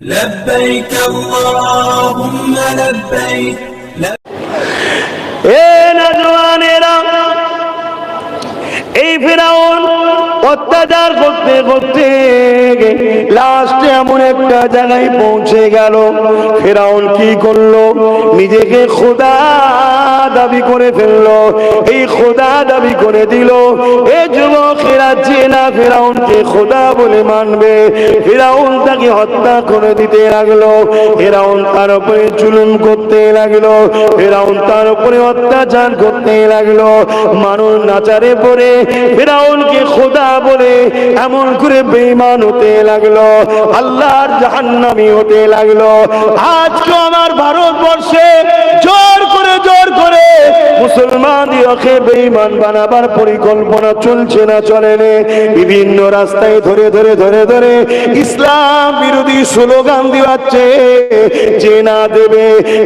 لبيك اللهم لبيك অত্যাচার করতে করতে লাস্টে এমন একটা জায়গায় পৌঁছে গেল। ফেরাউন কি করল? নিজেকে খোদা দাবি করে ফেলল। এই খোদা দাবি করে দিল, এ যুবকেরা, যে না ফেরাউনকে খোদা বলে মানবে। ফেরাউন তাকে হত্যা করে দিতে লাগল। ফেরাউন তার উপরে জুলুম করতে লাগল। ফেরাউন তার উপরে অত্যাচার করতে লাগল। মানুষ নাচারে পড়ে। ফেরাউনকে খোদা বলে এমন করে বেঈমান হতে লাগল, আল্লাহর জাহান্নামি হতে লাগল। আজকে আমার ভারতবর্ষে জোর করে জোর করে মুসলমান দিওকে বেঈমান বানাবার পরিকল্পনা চলছে না, চলে নে। বিভিন্ন রাস্তায় ধরে ধরে ধরে ধরে ইসলাম বিরোধী স্লোগান দিওয়াচ্ছে যে না দেবে,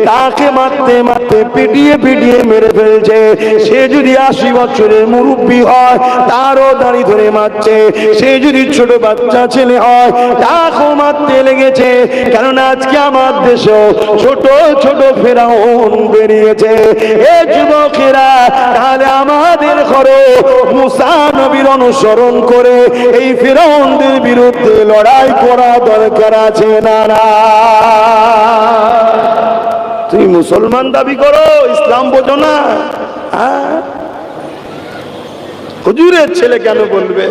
তাকে মারতে মারতে, পিটিয়ে পিটিয়ে মেরে ফেলছে। সে যদি আশি বছরের মুরব্বী হয়, তারও দাড়ি ধরে মারছে। সে যদি ছোট বাচ্চা ছেলে হয়, তাকেও মারতে লেগেছে। কারণ আজকে আমার দেশেও ছোট ছোট ফেরাউন বেরিয়েছে। এ যুবকেরা, তাহলে আমাদের ঘরে মুসা নবীর অনুসরণ করে এই ফেরাউনদের বিরুদ্ধে লড়াই করা দরকার আছে না? তুমি মুসলমান দাবি করো, ইসলাম বোঝো না। হ্যাঁ? হুজুরের ছেলে কেন বলবে?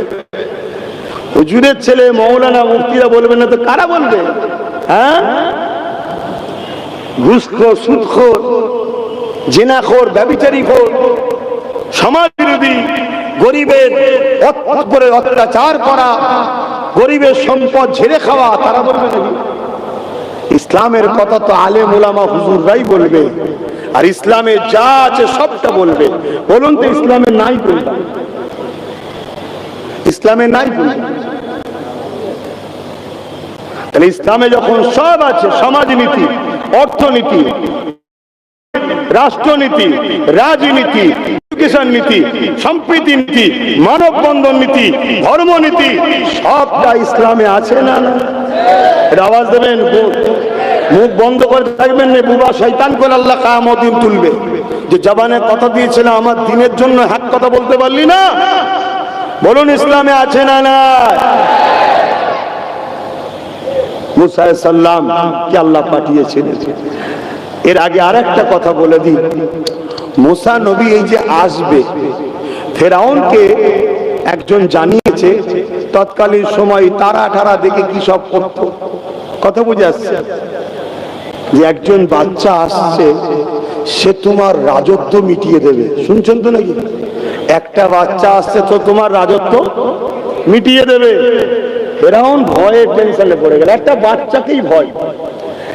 হুজুরের ছেলে মৌলানা মুফতিরা বলবে না তো কারা বলবে? হ্যাঁ? ঘুষখোর, সুদখোর। জেনাখোর ব্যবিচারী খোর সমাজ বিরোধী গরিবের উপরে অত্যাচার করা, গরিবের সম্পদ ঝেড়ে খাওয়া, তারা বলবে ইসলামের কথা তো আলে মুলামা হুজুররাই বলবে, আর ইসলামে যা আছে সবটা বলবে। বলুন তো ইসলামে নাই বলবে ইসলামে নাই বলবে তাহলে ইসলামে যখন সব আছে, সমাজনীতি, অর্থনীতি রাষ্ট্রনীতি, রাজনীতি এডুকেশন নীতি, সম্প্রীতি নীতি, মানববন্ধন নীতি ধর্মনীতি সবটা ইসলামে আছে না? না আওয়াজ দেবেন? মুখ- বন্ধ করে থাকবেন না, বুবা শৈতান করে আল্লাহ কামদিন তুলবে। যে জবানে কথা দিয়েছিলাম আমার দিনের জন্য হাত কথা বলতে পারলি না? বলুন, ইসলামে আছে না না মুসা সাল্লাম কে আল্লাহ পাঠিয়েছিলেন? এর আগে আর একটা কথা বলে দিই। মুসা নবী এই যে আসবে, ফেরাউনকে একজন জানিয়েছে, তৎকালীন সময় তারা ঠারা দেখে কি সব করত। কথা বুঝে আসছে? যে একজন বাচ্চা আসছে, সে তোমার রাজত্ব মিটিয়ে দেবে। শুনছেন তো নাকি? একটা বাচ্চা আসছে, তো তোমার রাজত্ব মিটিয়ে দেবে। ফেরাউন ভয়ে টেনশনে পড়ে গেল। একটা বাচ্চাকেই ভয়।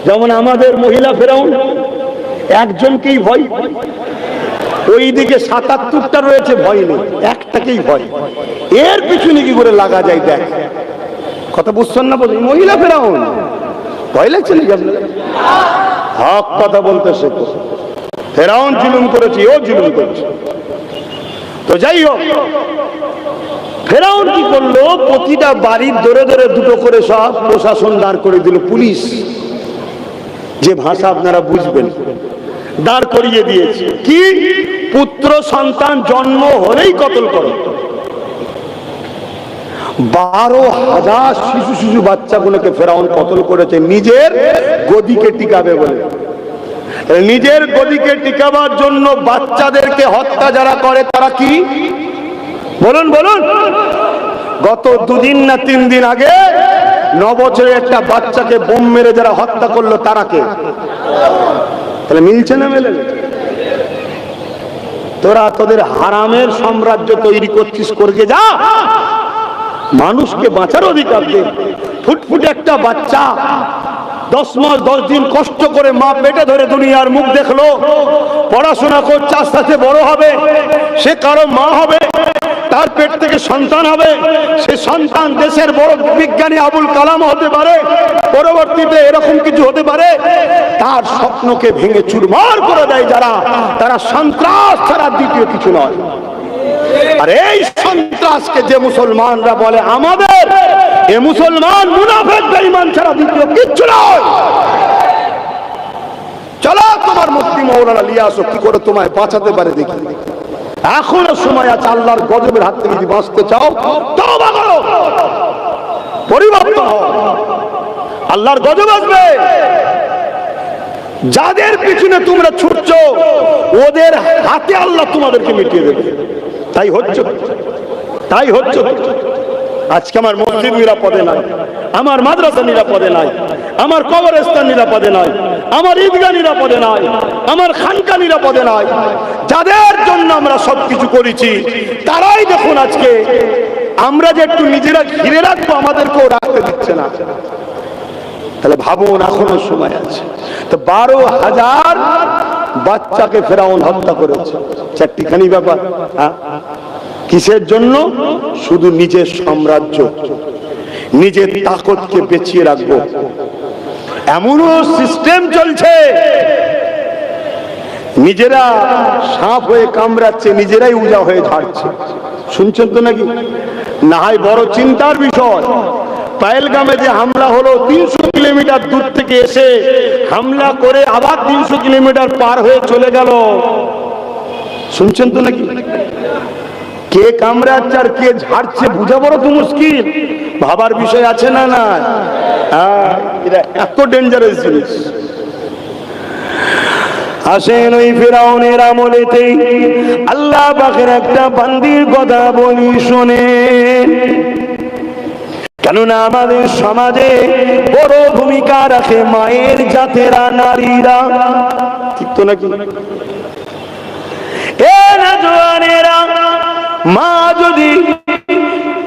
যেমন আমাদের মহিলা ফেরাউন, একজনকেই ভয়। ওইদিকে সাতাত্তরটা রয়েছে, ভয় নেই, একটাকেই ভয়। এর পিছনে কি করে লাগা যায়, দেখ। কথা বুঝছেন না বলি মহিলা ফেরাউন, ভয় লাগছে আপনার হক কথা বলতে শেখো। ফেরাউন জুলুম করেছে, ও জুলুম করেছে। তো যাই হোক, ফেরাউন কি করল? প্রতিটা বাড়ির ধরে ধরে দুটো করে সব প্রশাসন দাঁড় করে দিল, পুলিশ। যে ভাষা আপনারা বুঝবেন। দাঁড় করিয়ে দিয়েছে। কি? পুত্র সন্তান জন্ম হলেই কতল করো। বারো হাজার শিশু শিশু বাচ্চাগুলোকে ফেরাউন কতল করেছে, নিজের গদিকে টিকাবে বলে। নিজের গদিকে টিকাবার জন্য বাচ্চাদেরকে হত্যা যারা করে, তারা কি? বলুন বলুন। গত দুদিন না তিন দিন আগে বছরের একটা বাচ্চাকে বোম মেরে যারা হত্যা করল, তারা কে? তাহলে মিলছে না মেলে? তোরা তোদের হারামের সাম্রাজ্য তৈরি করছিস করকে যা। মানুষকে বাঁচার অধিকার দে। ফুটফুটে একটা বাচ্চা দশ মাস, দশ দিন কষ্ট করে মা পেটে ধরে দুনিয়ার মুখ দেখল, পড়াশোনা করছে, আস্তে আস্তে বড় হবে, সে কারও মা হবে। তার পেট থেকে সন্তান হবে। সে সন্তান দেশের বড় বিজ্ঞানী আবুল কালাম হতে পারে। পরবর্তীতে এরকম কিছু হতে পারে। তার স্বপ্নকে ভেঙে চুরমার করে দেয় যারা। তারা সন্ত্রাস ছাড়া দ্বিতীয় কিছু নয়। আর এই সন্ত্রাসকে যে মুসলমানরা বলে আমাদের, এ মুসলমান মুনাফেক, বেঈমান ছাড়া দ্বিতীয় কিচ্ছু নয়। চলো তোমার মুক্তি মৌলানা নিয়ে আসো কি করে তোমায় বাঁচাতে পারে দেখি। এখনও সময় আছে আল্লাহর গজবের হাত থেকে যদি বাঁচতে চাও পরিবর্তন আল্লাহর গজব আসবে। যাদের পিছনে তোমরা ছুটছ, ওদের হাতে আল্লাহ তোমাদেরকে মিটিয়ে দেবে। তাই হচ্ছে। তাই হচ্ছে। আজকে আমার মসজিদ নিরাপদে নাই, আমার মাদ্রাসা নিরাপদে নাই, আমার কবরস্থান নিরাপদে নাই, আমার ঈদগাহ নিরাপদে নাই, আমার খানকা নিরাপদে নাই। যাদের জন্য আমরা সবকিছু করেছি, তারাই দেখুন আজকে, আমরা যে একটু নিজেরা ঘিরে রাখব, আমাদেরকেও রাখতে দিচ্ছে না। তাহলে ভাবুন, এখনও সময় আছে। তো বারো হাজার বাচ্চাকে ফেরাউন হত্যা করেছে। চারটিখানি ব্যাপার হ্যাঁ? কিসের জন্য? শুধু নিজের সাম্রাজ্য, নিজের তাকতকে বেঁচিয়ে রাখব। এমনও সিস্টেম চলছে। নিজেরা সাপ হয়ে কামড়াচ্ছে নিজেরাই উজা হয়ে ঝাড়ছে। শুনছেন তো নাকি? না হয় বড় চিন্তার বিষয়। পায়েলগামে যে হামলা হলো তিনশো কিলোমিটার দূর থেকে এসে হামলা করে আবার তিনশো কিলোমিটার পার হয়ে চলে গেল। শুনছেন তো নাকি? কে কামড়াচ্ছে আর কে ঝাড়ছে বুঝা বড় তো মুশকিল। ভাবার বিষয় আছে না না হ্যাঁ, এত ডেঞ্জারাস জিনিস। আসেন ওই ফেরাউনের আমলেতে। আল্লাহ পাখের একটা বান্দির কথা বলি শোনে। কেননা আমাদের সমাজে বড় ভূমিকা রাখে মায়ের জাতেরা, নারীরা। ঠিক তো নাকি? এ না জোয়ানেরা মা যদি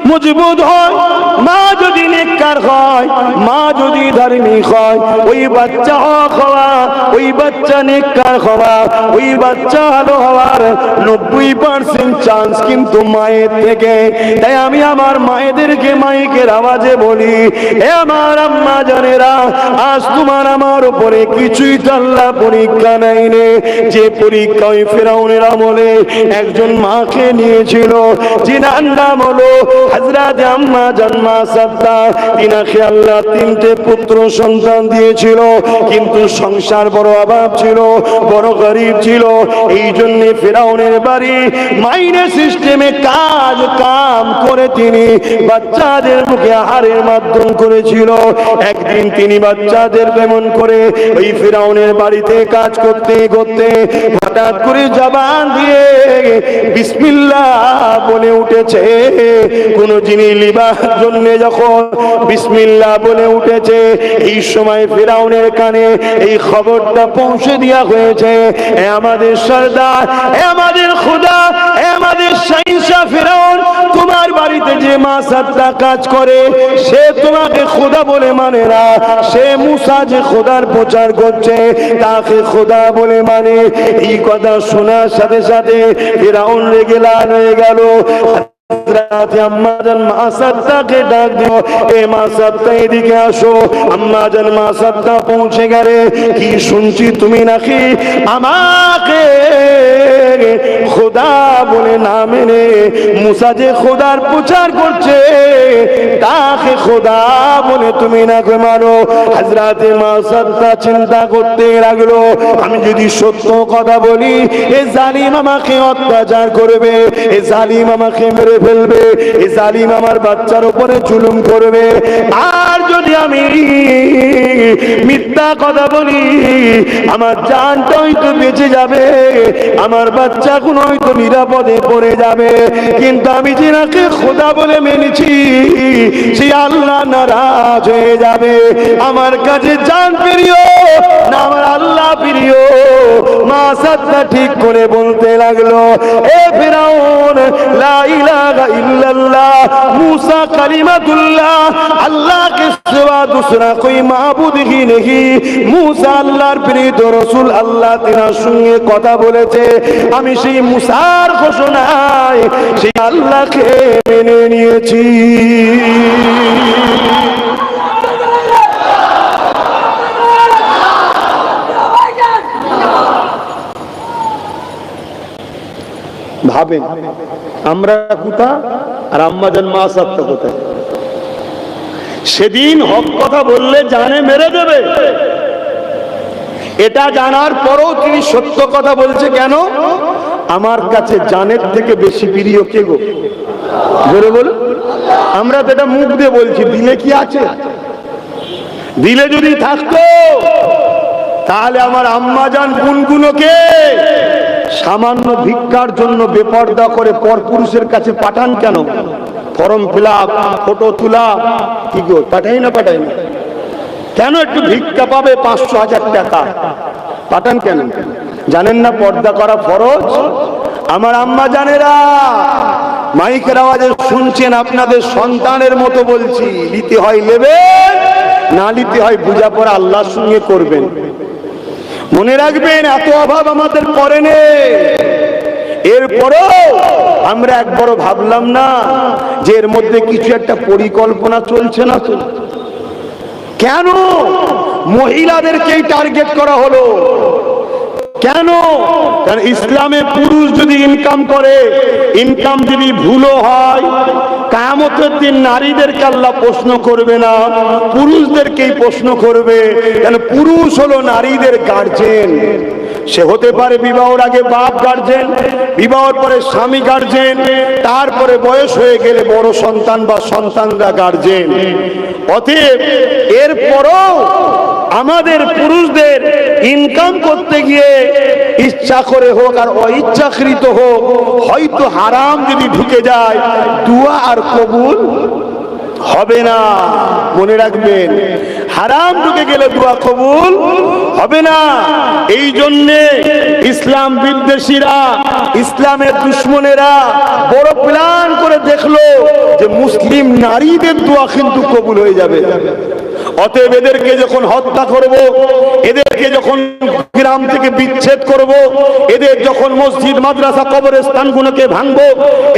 মজবুত হয়, মা যদি নেককার হয়, মা যদি ধার্মিক হয়, ওই বাচ্চা হক হওয়া, ওই বাচ্চা নেককার হওয়া, ওই বাচ্চা ভালো হওয়ার নব্বই পার্সেন্ট চান্স কিন্তু মায়ের থেকে। তাই আমি আমার মায়েদেরকে মাইকের আওয়াজে বলি, এ আমার আম্মা জানেরা, আজ তোমার আমার উপরে কিছুই তো আল্লাহ পরীক্ষা নেয়নি। যে পরীক্ষা ওই ফেরাউনের আমলে একজন মাকে নিয়েছিল যিনার নাম হলো হাজরাত আম্মা জন্মা সত্তা। তিনাকে আল্লাহ তিনটে পুত্র সন্তান দিয়েছিল, কিন্তু সংসার বড় অভাব ছিল, বড় গরিব ছিল। এই জন্য ফেরাউনের বাড়ি মাইনে সিস্টেমে কাজ কাম করে তিনি বাচ্চাদের মুখে আহারের মাধ্যম করেছিল। একদিন তিনি বাচ্চাদের কেমন করে ওই ফেরাউনের বাড়িতে কাজ করতে করতে হঠাৎ করে জবান দিয়ে বিসমিল্লাহ বলে উঠেছে, কোন জিনিস লিবার জন্য যখন বিসমিল্লাহ বলে উঠেছে, এই সময় ফেরাউনের কানে এই খবরটা পৌঁছে দেওয়া হয়েছে, এ আমাদের সর্দার, এ আমাদের খুদা, এ আমাদের সাইসা ফেরাউন, তোমার বাড়িতে যে মা সাতটা কাজ করে, সে তোমাকে খোদা বলে মানে না, সে মুসা যে খোদার প্রচার করছে, তাকে খোদা বলে মানে এই কথা শোনার সাথে সাথে ফেরাউন রেগে লাল হয়ে গেল। রাতে মা ডাক দিও এ মা এদিকে আসো। মা পৌঁছে গেলে কি শুনছি তুমি নাকি? আমাকে খোদা বলে না মেনে মুসা যে খোদার প্রচার করছে, তাকে খোদা বলে তুমি নাকি মানো? হাজরাতে মা সাদ্দা চিন্তা করতে লাগল, আমি যদি সত্য কথা বলি, এ জালিম আমাকে অত্যাচার করবে, এ জালিম আমাকে মেরে ফেলবে, এ জালিম আমার বাচ্চার উপরে জুলুম করবে। আর যদি আমি মিথ্যা কথা বলি, আমার জানটা হয়তো বেঁচে যাবে, আমার বাচ্চা কোন হয়তো নিরাপদে পড়ে যাবে। কিন্তু আমি যেনাকে খোদা বলে মেনেছি, সে আল্লাহ নারাজ হয়ে যাবে। আমার কাছে জান প্রিয় আমার আল্লাহ প্রিয়, মা সাদনা ঠিক করে বলতে লাগল, এ ফিরাউন, লা ইলাহা ইল্লাল্লাহ, মুসা কালিমাতুল্লাহ আল্লাহ কে সিওয়া দুসরা কই মাবুদ হি নেহি? মুসা আল্লাহর প্রিয় রাসূল আল্লাহ তিনার সঙ্গে কথা বলেছে। আমি সেই মুসার ঘোষণায় সেই আল্লাহকে মেনে নিয়েছি। ভাবেন, আমরা কোথা আর আম্মা জান মা সাত্তা কোথায়? সেদিন হক কথা বললে জানে মেরে দেবে। এটা জানার পরও তিনি সত্য কথা বলছে কেন? আমার কাছে জানের থেকে বেশি প্রিয় কে গো? বলে বলে আমরা তো এটা মুখ দিয়ে বলছি, দিলে কি আছে? দিলে যদি থাকতো, তাহলে আমার আম্মা যান গুনগুনোকে সামান্য ভিক্ষার জন্য বেপর্দা করে পরপুরুষের কাছে পাঠান কেন? ফর্ম ফিল ফটো তোলা। কি গো, পাঠাই না পাঠাই না? কেন একটু ভিক্ষা পাবে পাঁচশো হাজার টাকা? পাঠান কেন? জানেন না পর্দা করা ফরজ? আমার আম্মা জানেরা, মাইকের আওয়াজে শুনছেন আপনাদের সন্তানের মতো বলছি, নিতে হয় নেবে না নিতে হয় বুঝা পড়া আল্লাহর সঙ্গে করবেন। মনে রাখবেন, এত অভাব আমাদের পরে নেই। এরপরও আমরা একবারও ভাবলাম না যে এর মধ্যে কিছু একটা পরিকল্পনা চলছে না কেন? মহিলাদেরকেই টার্গেট করা হলো। কেন? কারণ ইসলামে পুরুষ যদি ইনকাম করে ইনকাম যদি ভুলও হয় কামতের দিন নারীদেরকে আল্লাহ প্রশ্ন করবে না, পুরুষদেরকেই প্রশ্ন করবে। কেন? পুরুষ হলো নারীদের গার্জেন সে হতে পারে বিবাহর আগে বাপ গার্জেন বিবাহর পরে স্বামী গার্জেন তারপরে বয়স হয়ে গেলে বড় সন্তান বা সন্তানরা গার্জেন অতএব এরপরও আমাদের পুরুষদের ইনকাম করতে গিয়ে ইচ্ছা করে হোক আর অইচ্ছাকৃত হোক, হয়তো হারাম যদি ঢুকে যায়, দুয়া আর কবুল হবে না। মনে রাখবেন হারাম ঢুকে গেলে দোয়া কবুল হবে না। এই জন্যে ইসলাম বিদ্বেষীরা, ইসলামের দুশ্মনেরা বড় প্ল্যান করে দেখল যে মুসলিম নারীদের দোয়া কিন্তু কবুল হয়ে যাবে। অতএব এদেরকে যখন হত্যা করব, এদেরকে যখন গ্রাম থেকে বিচ্ছেদ করব, এদের যখন মসজিদ, মাদ্রাসা, কবরস্থানগুলোকে ভাঙবো,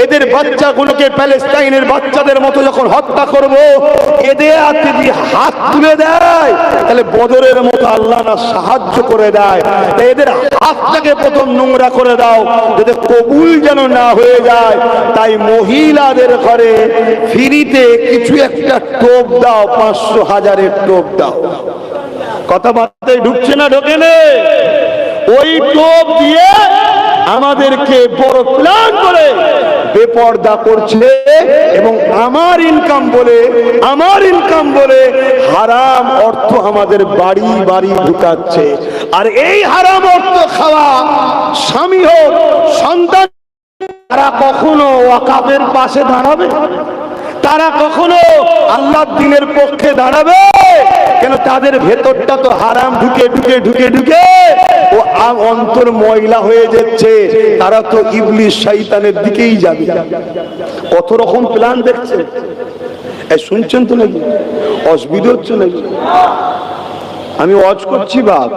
এদের বাচ্চাগুলোকে প্যালেস্টাইনের বাচ্চাদের মতো যখন হত্যা করব, এদের যদি হাত তুলে দেয়। তাহলে বদরের মতো আল্লাহ না সাহায্য করে দেয়। তাই এদের হাতটাকে প্রথম নোংরা করে দাও, যাতে কবুল যেন না হয়ে যায়। তাই মহিলাদের ঘরে ফ্রিতে কিছু একটা টোপ দাও, পাঁচশো হাজারের টোপ দাও। কথাবার্তায় ঢুকছে না, ঢোকে ওই টোপ দিয়ে আমাদেরকে বড় প্ল্যান করে বেপর্দা করছে এবং আমার ইনকাম বলে, আমার ইনকাম বলে হারাম অর্থ আমাদের বাড়ি বাড়ি ঢুকাচ্ছে। আর এই হারাম অর্থ খাওয়া স্বামী হোক, সন্তান তারা কখনো ওয়াকাবের পাশে দাঁড়াবে? তারা কখনো আল্লাহ দিনের পক্ষে দাঁড়াবে? কেন তাদের ভেতরটা তো হারাম? ঢুকে ঢুকে ঢুকে ঢুকে। ও অন্তর ময়লা হয়ে যাচ্ছে। তারা তো ইবলিশ শয়তানের দিকেই যাবে। কত রকম প্ল্যান দেখছে। শুনছেন তো নাকি? অসুবিধা হচ্ছে নাকি? আমি অজ করছি বাপ।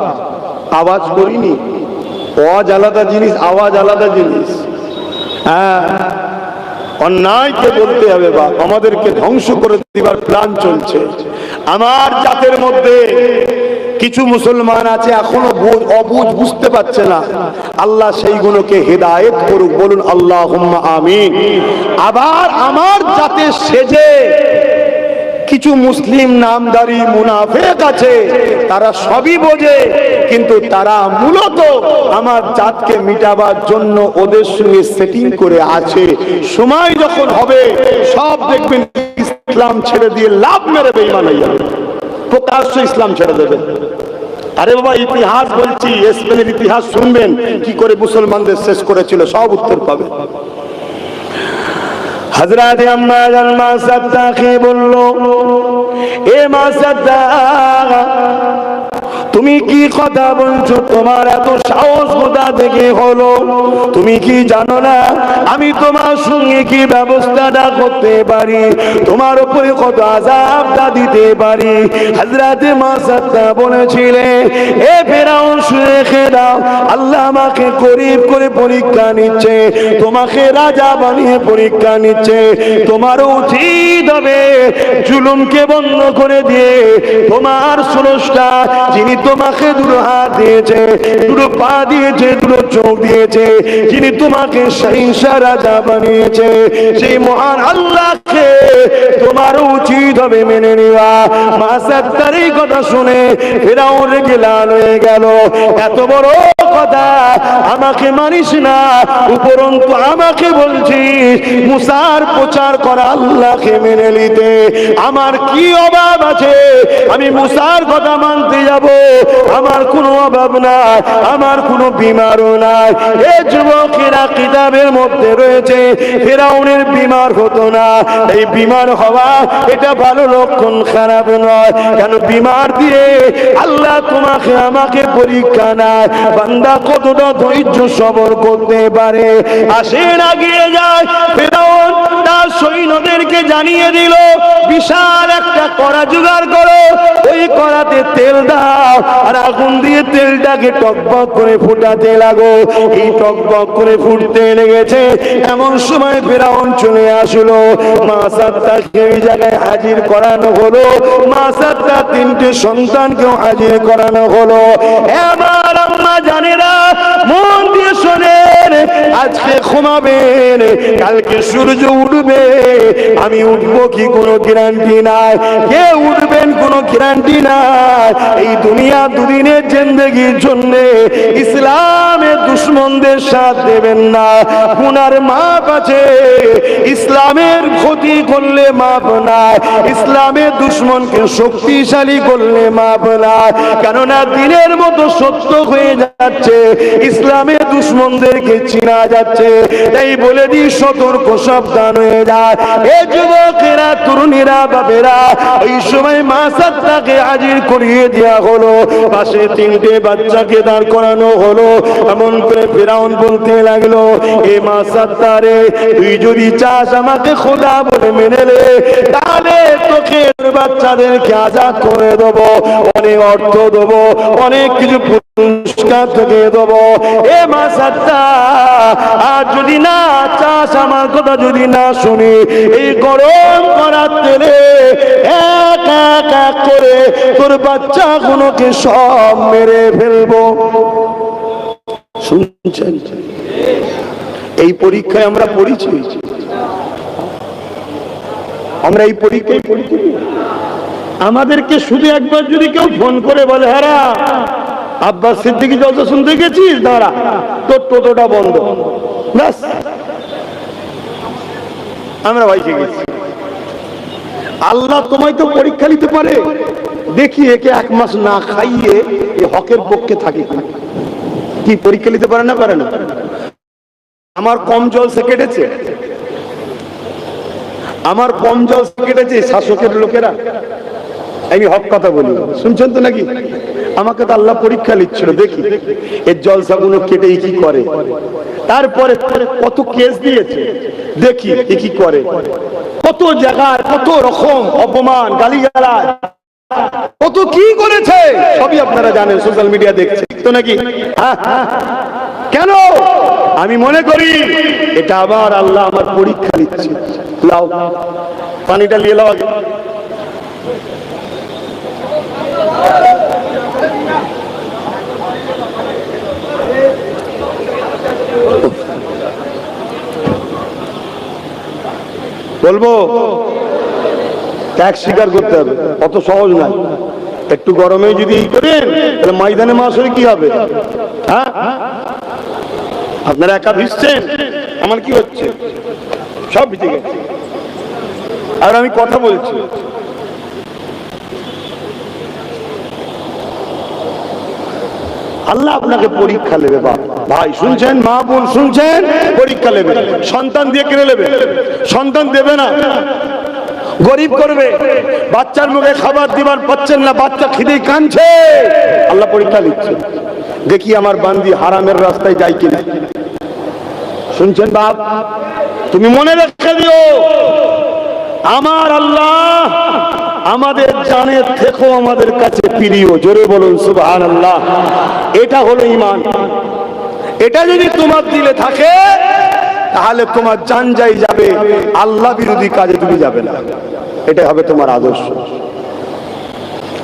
আওয়াজ করিনি। অজ আলাদা জিনিস, আওয়াজ আলাদা জিনিস। হ্যাঁ। অন্যায়কে বলতে হবে বাপ। আমাদেরকে ধ্বংস করে দিবার প্ল্যান চলছে। আমার জাতের মধ্যে কিছু মুসলমান আছে, এখনও বুঝ- অবুঝ বুঝতে পারছে না। আল্লাহ সেইগুলোকে হেদায়েত করুক, বলুন আল্লাহ আমিন। আবার আমার জাতের সেজে কিছু মুসলিম নামদারি মুনাফেক আছে, তারা সবই বোঝে, কিন্তু তারা মূলত আমার জাতকে মিটাবার জন্য ওদের সঙ্গে সেটিং করে আছে। সময় যখন হবে, সব দেখবেন ইসলাম ছেড়ে দিয়ে লাভ মেরে বেইমান যাবে প্রকাশ্য ইসলাম ছেড়ে দেবে। আরে বাবা, ইতিহাস বলছি, স্পেনের ইতিহাস শুনবেন, কি করে মুসলমানদের শেষ করেছিল, সব উত্তর পাবে। হজরত আম্মা এ মা তুমি কি কথা বলছো? তোমার এত সাহস কোথা থেকে হলো? তুমি কি জানো না? আমি তোমার সঙ্গে কি ব্যবস্থাটা করতে পারি? তোমার উপরে কত আজাবটা দিতে পারি? হাজরাতে মা সাদ্দা বলেছিলে, এ ফেরাও শুনে খেয়ে দাও। আল্লাহ আমাকে গরিব করে পরীক্ষা নিচ্ছে, তোমাকে রাজা বানিয়ে পরীক্ষা নিচ্ছে। তোমার উচিত হবে জুলুমকে বন্ধ করে দিয়ে তোমার সুরসটা যিনি তোমাকে দুটো হাত দিয়েছে, দুটো পা দিয়েছে, দুটো চোখ দিয়েছে। যিনি তোমাকে সহিংসা রাজা বানিয়েছে, সেই মহান আল্লাহকে তোমার উচিত হবে মেনে নেওয়া। মাসার তার এই কথা শুনে ফেরাও রেগে লাল হয়ে গেল। এত বড় কথা আমাকে মানিস না, উপরন্তু আমাকে বলছিস, মুসার প্রচার করা আল্লাহকে মেনে নিতে। আমার কি অভাব আছে? আমি মুসার কথা মানতে যাব। আমার কোনো অভাব নাই, আমার কোনো বিমারও নাই। এ যুবকেরা কিতাবের মধ্যে রয়েছে, ফেরাউনের বিমার হতো না। এই বিমার হওয়া এটা ভালো লক্ষণ, খারাপ নয়। কেন বিমার দিয়ে আল্লাহ তোমাকে, আমাকে পরীক্ষা নেয়। বান্দা কতটা ধৈর্য সবর করতে পারে? আসেন আগিয়ে যায় ফেরাউন সৈন্যদেরকে জানিয়ে দিল, বিশাল একটা কড়া জোগাড় করো। ওই কড়াতে তেল দাও, আর আগুন দিয়ে তেলটাকে টকবক করে ফুটাতে লাগো। এই টকবক করে ফুটতে লেগেছে। এমন সময় ফেরাউন চলে আসলো। মা সাত্তাকে ওই জায়গায় হাজির করানো হলো। মা সাত্তা তিনটে সন্তানকেও হাজির করানো হলো। এবার আম্মা জানে না মন দিয়ে শোনেন, আজকে ঘুমাবেন, কালকে সূর্য উঠবে। আমি উঠবো কি কোনো গ্যারান্টি নাই? কে উঠবেন কোনো গ্যারান্টি নাই? এই দুনিয়া দুদিনের জন্য ইসলামের দুশ্মনদের সাথ দেবেন না। মাপ আছে। ইসলামের ক্ষতি করলে মাপ নাই। ইসলামের দুশ্মনকে শক্তিশালী করলে মাপ নাই। কেননা দিনের মতো সত্য হয়ে যাচ্ছে, ইসলামের দুশ্মনদেরকে চিনা যাচ্ছে। তাই বলে দিই, সতর্ক, সাবধান হয়ে যায়। এ যুবকেরা, তরুণীরা বাবেরা ওই সময় মা সাত্তাকে হাজির করিয়ে দেওয়া হলো। পাশে তিনটে বাচ্চাকে দাঁড় করানো হলো। এমন করে ফেরাউন বলতে লাগল, এ মা সাত্তারে তুই যদি চাস আমাকে খোদা বলে মেনে নে, তাহলে তোকে বাচ্চাদেরকে আজাদ করে দেবো, অনেক অর্থ দেবো, অনেক কিছু পুরস্কার তোকে দেবো এ মা সাত্তা আর যদি না চাস, আমার কথা যদি না শুনি, এই গরম করার তেলে এক এক এক করে তোর বাচ্চা গুলোকে সব মেরে ফেলব। শুনছেন? এই পরীক্ষায় আমরা পড়েছি। আমরা এই পরীক্ষায় পড়েছি। আমাদেরকে শুধু একবার যদি কেউ ফোন করে বলে হ্যাঁ আব্বাস সিদ্দিকি জলসা শুনতে গেছিস? দাঁড়া, তোর টোটোটা বন্ধ। আমরা ভাইকে গেছি। আল্লাহ তোমায় তো পরীক্ষা নিতে পারে। দেখি একে এক মাস না খাইয়ে এ হকের পক্ষে থাকে কি পরীক্ষা নিতে পারে না পারে না। আমার কম জল সে কেটেছে। আমার কম জল সে কেটেছে শাসকের লোকেরা। আমি হক কথা বলি। শুনছেন তো নাকি? আমাকে তো আল্লাহ পরীক্ষা নিচ্ছিল দেখি। এর জলসাগুলো কেটে কি করে? তারপরে কত কেস দিয়েছে দেখি এ কি করে। কত জায়গায় কত রকম অপমান গালিগালাজ। কত কি করেছে সবই আপনারা জানেন সোশ্যাল মিডিয়া দেখছে। তো নাকি? হ্যাঁ, হ্যাঁ। কেন? আমি মনে করি এটা আবার আল্লাহ আমার পরীক্ষা নিচ্ছে লাও পানিটা নিয়ে লাও আগে। বলব? ত্যাগ স্বীকার করতে হবে, অত সহজ নয়। একটু গরমে যদি ই করেন, তাহলে ময়দানে মাস হলে কি হবে? হ্যাঁ? আপনারা একা ভিজছেন? আমার কি হচ্ছে? সব ভিজে গেছে। আর আমি কথা বলছি। আল্লাহ আপনাকে পরীক্ষা নেবে, বাপ। ভাই, শুনছেন? মা বোন, শুনছেন? পরীক্ষা নেবে। সন্তান দিয়ে কেড়ে নেবে। সন্তান দেবে না। গরিব করবে। বাচ্চার মুখে খাবার দিবার পাচ্ছেন না, বাচ্চা খিদেই কানছে আল্লাহ পরীক্ষা নিচ্ছে। দেখি আমার বান্দি হারামের রাস্তায় যাই কিনা। শুনছেন, বাপ? তুমি মনে রেখে দিও। আমার আল্লাহ আমাদের জানের থেকেও আমাদের কাছে প্রিয়। জোরে বলুন সুবহান আল্লাহ এটা হলো ইমান এটা যদি তোমার দিলে থাকে, তাহলে তোমার জান যাই যাবে, আল্লাহ বিরোধী কাজে তুমি যাবে না। এটা হবে তোমার আদর্শ।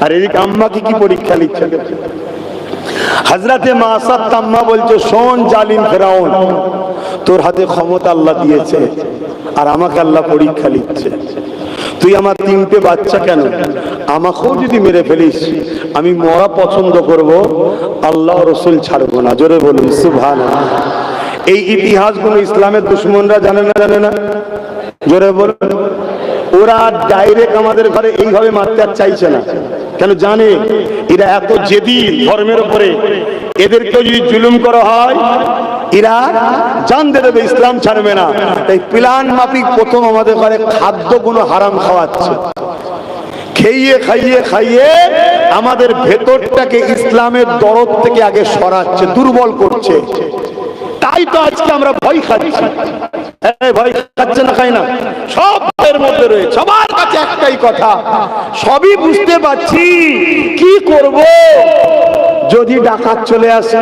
আর এদিকে আম্মাকে কি পরীক্ষা নিচ্ছে হাজরাতে মা আসাদ তাম্মা বলছে, শোন জালিম ফেরাউন, তোর হাতে ক্ষমতা আল্লাহ দিয়েছে, আর আমাকে আল্লাহ পরীক্ষা নিচ্ছে তুই আমার তিনটে বাচ্চা কেন? আমাকেও যদি মেরে ফেলিস, আমি মরা পছন্দ করব, আল্লাহ রসুল ছাড়বো না। জোরে বলুন সুভান এই ইতিহাসগুলো ইসলামের দুশ্মনরা জানে না? জানে না? জোরে বলুন। ওরা ডাইরেক্ট আমাদের ঘরে এইভাবে মারতে আর চাইছে না। কেন জানে? এরা এত জেদি ধর্মের উপরে। এদেরকে যদি জুলুম করা হয়, এরা জানতে দেবে ইসলাম ছাড়বে না। তাই প্লান মাফিক প্রথম আমাদের ঘরে খাদ্যগুলো হারাম খাওয়াচ্ছে। খেয়ে, খাইয়ে খাইয়ে আমাদের ভেতরটাকে ইসলামের দরদ থেকে আগে সরাচ্ছে, দুর্বল করছে। তাই তো আজকে আমরা ভয় খাচ্ছি। ভয় না সবার কাছে একটাই কথা, সবই বুঝতে পারছি, কি করব? যদি ডাকাত চলে আসে,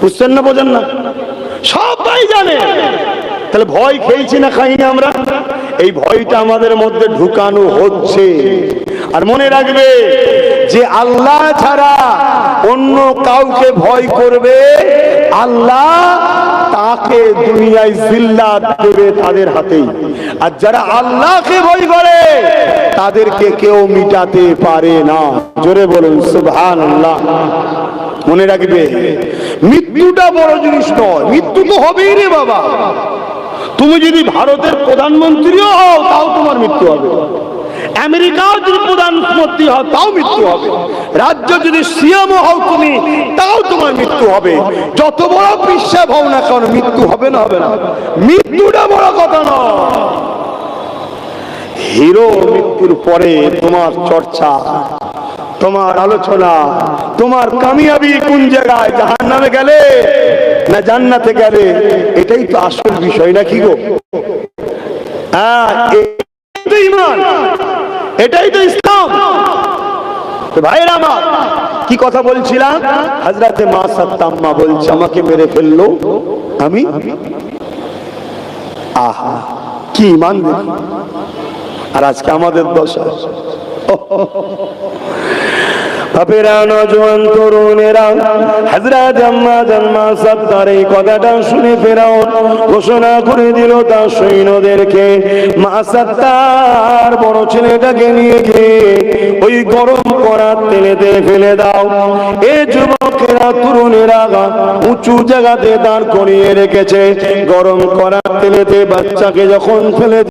বুঝছেন না, বোঝেন না? সবাই জানে। তাহলে ভয় খেয়েছি না, খাইনি আমরা? এই ভয়টা আমাদের মধ্যে ঢুকানো হচ্ছে। আর মনে রাখবে যে আল্লাহ ছাড়া অন্য কাউকে ভয় করবে, আল্লাহ তাকে দুনিয়ায় জিল্লাত দেবে তাদের হাতেই। আর যারা আল্লাহকে ভয় করে, তাদেরকে কেউ মিটাতে পারে না। জোরে বলুন সুবহান আল্লাহ মনে রাখবে, মৃত্যুটা বড় জিনিস নয়, মৃত্যু তো হবেই রে বাবা। তুমি যদি ভারতের প্রধানমন্ত্রীও হও, তাও তোমার মৃত্যু হবে। আমেরিকাও যদি প্রধানমন্ত্রী হও, তাও মৃত্যু হবে। রাজ্য যদি সিএম হও তুমি, তাও তোমার মৃত্যু হবে। যত বড় বিশ্বাস হও না কারণ মৃত্যু হবে না হবে না। মৃত্যুটা বড় কথা নয়। হিরো মৃত্যুর পরে তোমার চর্চা তোমার আলোচনা, তোমার কামিয়াবি কোন জায়গায়? জাহান নামে গেলে না জান্নাতে গেলে? এটাই তো আসল বিষয়, নাকি গো? হ্যাঁ এটাই তো ইসলাম। তো ভাইয়ের আমার, কি কথা বলছিলাম? হাজরাতে মা সাত্তাম্মা বলছে, আমাকে মেরে ফেলল আমি? আহা, কি ইমান আর আজকে আমাদের দশা। এই কথাটা শুনে ফেরাও ঘোষণা করে দিল তার সৈন্যদেরকে, মা বড় ছেলেটাকে নিয়ে ওই গরম করার তেলেতে ফেলে দাও। এ যুবকেরা, তরুণেরা উঁচু জায়গাতে দাঁড় করিয়ে রেখেছে। গরম করার তেলেতে বাচ্চাকে যখন ফেলে